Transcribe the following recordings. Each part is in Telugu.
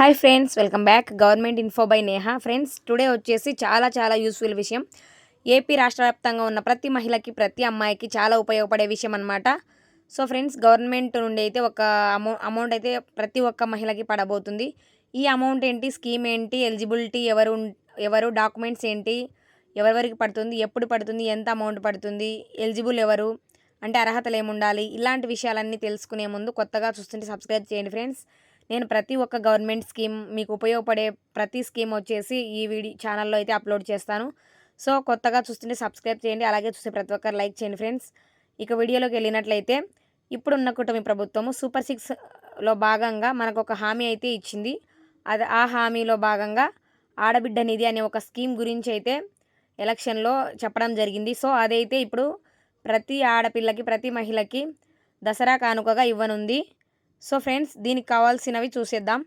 Hi friends welcome back government info by Neha friends today వచ్చేసి చాలా చాలా యూస్ఫుల్ విషయం. ఏపీ రాష్ట్ర వ్యాప్తంగా ఉన్న ప్రతి మహిళకి ప్రతి అమ్మాయికి చాలా ఉపయోగపడే విషయం అనమాట సో ఫ్రెండ్స్ గవర్నమెంట్ నుండి అయితే ఒక అమౌ అమౌంట్ అయితే ప్రతి ఒక్క మహిళకి పడబోతుంది. ఈ అమౌంట్ ఏంటి? స్కీమ్ ఏంటి? ఎలిజిబిలిటీ ఎవరు ఎవరు? డాక్యుమెంట్స్ ఏంటి? ఎవరెవరికి పడుతుంది? ఎప్పుడు పడుతుంది? ఎంత అమౌంట్ పడుతుంది? ఎలిజిబుల్ ఎవరు? అంటే అర్హతలు ఏముండాలి? ఇలాంటి విషయాలన్నీ తెలుసుకునే ముందు కొత్తగా చూస్తుంటే సబ్స్క్రైబ్ చేయండి ఫ్రెండ్స్ నేను ప్రతి ఒక్క గవర్నమెంట్ స్కీమ్ మీకు ఉపయోగపడే ప్రతి స్కీమ్ వచ్చేసి ఈ వీడియో ఛానల్లో అయితే అప్లోడ్ చేస్తాను. సో కొత్తగా చూస్తుంటే సబ్స్క్రైబ్ చేయండి. అలాగే చూస్తే ప్రతి ఒక్కరు లైక్ చేయండి ఫ్రెండ్స్. ఇక వీడియోలోకి వెళ్ళినట్లయితే ఇప్పుడున్న కూటమి ప్రభుత్వము సూపర్ సిక్స్లో భాగంగా మనకు ఒక హామీ అయితే ఇచ్చింది. అది ఆ హామీలో భాగంగా ఆడబిడ్డ నిధి అనే ఒక స్కీమ్ గురించి అయితే ఎలక్షన్లో చెప్పడం జరిగింది. సో అదైతే ఇప్పుడు ప్రతి ఆడపిల్లకి ప్రతి మహిళకి దసరా కానుకగా ఇవ్వనుంది. సో ఫ్రెండ్స్ దీనికి కావాల్సినవి చూసేద్దాం.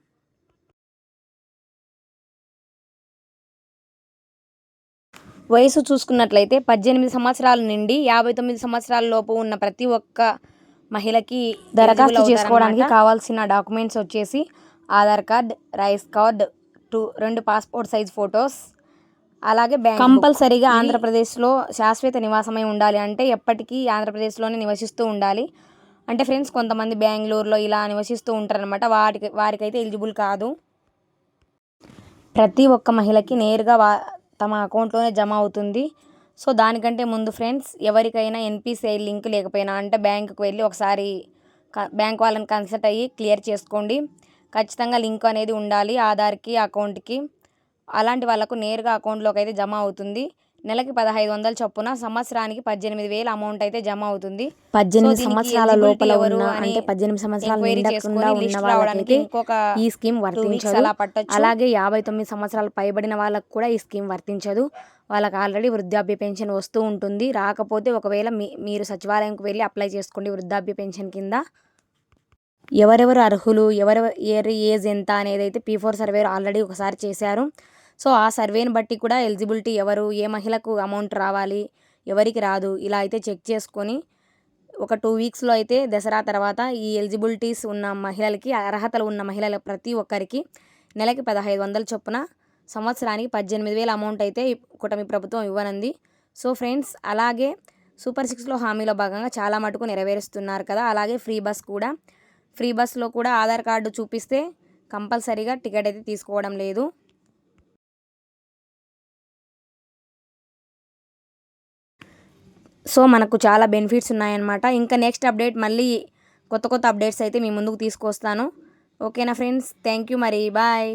వయసు చూసుకున్నట్లయితే పద్దెనిమిది సంవత్సరాల నుండి యాభై తొమ్మిది సంవత్సరాల లోపు ఉన్న ప్రతి ఒక్క మహిళకి దరఖాస్తు చేసుకోవడానికి కావాల్సిన డాక్యుమెంట్స్ వచ్చేసి Aadhaar card rice card two రెండు పాస్పోర్ట్ సైజ్ ఫొటోస్ అలాగే బ్యాంక్ కంపల్సరీగా ఆంధ్రప్రదేశ్లో శాశ్వత నివాసమై ఉండాలి అంటే ఎప్పటికీ ఆంధ్రప్రదేశ్లోనే నివసిస్తూ ఉండాలి. అంటే ఫ్రెండ్స్ కొంతమంది బెంగళూరులో ఇలా నివసిస్తూ ఉంటారనమాట వాటికి వారికైతే ఎలిజిబుల్ కాదు. ప్రతి ఒక్క మహిళకి నేరుగా వా తమ అకౌంట్లోనే జమ అవుతుంది. సో దానికంటే ముందు ఫ్రెండ్స్ ఎవరికైనా ఎన్పిసిఐ లింక్ లేకపోయినా అంటే బ్యాంకుకు వెళ్ళి ఒకసారి బ్యాంక్ వాళ్ళని కన్సల్ట్ అయ్యి క్లియర్ చేసుకోండి. ఖచ్చితంగా లింక్ అనేది ఉండాలి ఆధార్కి అకౌంట్కి. అలాంటి వాళ్ళకు నేరుగా అకౌంట్లోకి అయితే జమ అవుతుంది. నెలకి పదహైదు వందల చొప్పున సంవత్సరానికి పద్దెనిమిది వేల అమౌంట్ అయితే జమ అవుతుంది పద్దెనిమిది సంవత్సరాల లోపల ఉన్న అంటే పద్దెనిమిది సంవత్సరాలు నిండకుండా ఉన్న వాళ్ళకి ఈ స్కీమ్ వర్తించదు అలాగే యాభై తొమ్మిది సంవత్సరాలు పైబడిన వాళ్ళకి కూడా ఈ స్కీమ్ వర్తించదు వాళ్ళకి ఆల్రెడీ వృద్ధాప్య పెన్షన్ వస్తూ ఉంటుంది రాకపోతే ఒకవేళ మీ మీరు సచివాలయంకి వెళ్ళి అప్లై చేసుకోండి వృద్ధాప్య పెన్షన్ కింద ఎవరెవరు అర్హులు ఎవరెవరి ఏజ్ ఎంత అనేది అయితే పీ ఫోర్ సర్వే ఆల్రెడీ ఒకసారి చేశారు సో ఆ సర్వేని బట్టి కూడా ఎలిజిబిలిటీ ఎవరు ఏ మహిళకు అమౌంట్ రావాలి ఎవరికి రాదు ఇలా అయితే చెక్ చేసుకొని ఒక టూ వీక్స్లో అయితే దసరా తర్వాత ఈ ఎలిజిబిలిటీస్ ఉన్న మహిళలకి అర్హతలు ఉన్న మహిళల ప్రతి ఒక్కరికి నెలకి పదహైదు వందల చొప్పున సంవత్సరానికి పద్దెనిమిది వేల అమౌంట్ అయితే కూటమి ప్రభుత్వం ఇవ్వనుంది. సో ఫ్రెండ్స్ అలాగే సూపర్ సిక్స్లో హామీలో భాగంగా చాలా మటుకు నెరవేరుస్తున్నారు కదా అలాగే ఫ్రీ బస్ కూడా. ఫ్రీ బస్లో కూడా ఆధార్ కార్డు చూపిస్తే కంపల్సరీగా టికెట్ అయితే తీసుకోవడం లేదు. సో మనకు చాలా బెనిఫిట్స్ ఉన్నాయన్నమాట. ఇంకా నెక్స్ట్ అప్డేట్ మళ్ళీ కొత్త కొత్త అప్డేట్స్ అయితే మీ ముందుకు తీసుకొస్తాను. ఓకేనా ఫ్రెండ్స్? థ్యాంక్ యూ మరి. బాయ్.